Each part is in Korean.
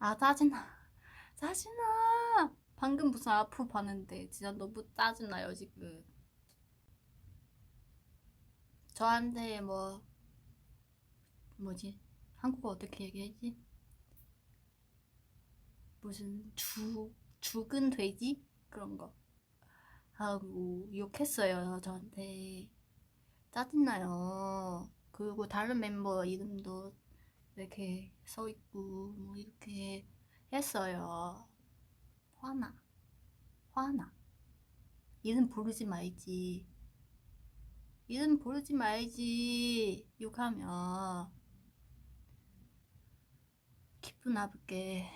아 짜증나. 짜증나. 방금 무슨 아프 봤는데 진짜 너무 짜증나요 지금. 저한테 뭐 뭐지? 한국어 어떻게 얘기하지? 무슨 죽 죽은 돼지? 그런 거. 하고 욕했어요 저한테. 짜증나요. 그리고 다른 멤버 이름도 이렇게 써 있고 뭐 이렇게 했어요. 화나. 화나. 이름 부르지 말지. 이름 부르지 말지. 욕하면 기분 나쁘게.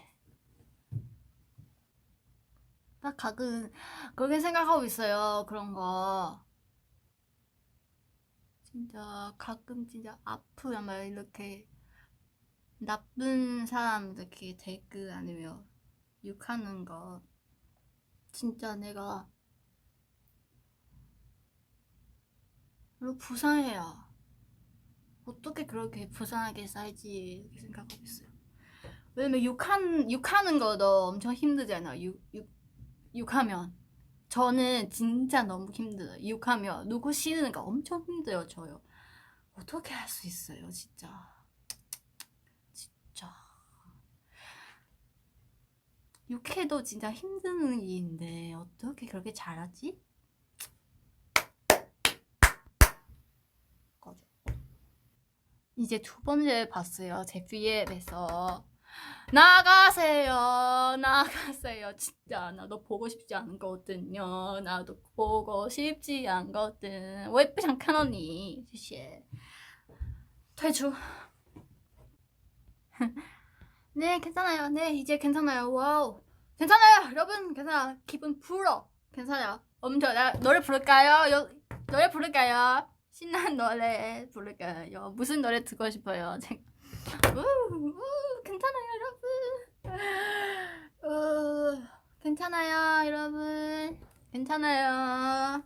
나 가끔 그렇게 생각하고 있어요. 그런 거. 진짜 가끔 진짜 아프면 막 이렇게 나쁜 사람 이렇게 댓글 아니면 욕하는 거 진짜 내가 너무 불쌍해요. 어떻게 그렇게 불쌍하게 살지 이렇게 생각하고 있어요. 왜냐면 욕한, 욕하는 거도 엄청 힘들잖아요. 욕, 욕, 욕하면. 저는 진짜 너무 힘들어요. 욕하면 누구 싫으는 거 엄청 힘들어요, 저요. 어떻게 할 수 있어요. 진짜. 욕해도 진짜 힘든 일인데 어떻게 그렇게 잘하지? 꺼져. 이제 두 번째 봤어요. 제 V앱에서 나가세요, 나가세요. 진짜 나도 보고 싶지 않거든요. 나도 보고 싶지 않거든. 我也不想看到你，谢谢。退出。 네, 괜찮아요. 네, 이제 괜찮아요. 와우. 괜찮아요. 여러분, 괜찮아. 기분 풀어. 괜찮아요. 엄청, 나 노래 부를까요? 여, 노래 부를까요? 신나는 노래 부를까요? 무슨 노래 듣고 싶어요? 우, 우, 괜찮아요, 여러분. 우, 괜찮아요, 여러분. 괜찮아요.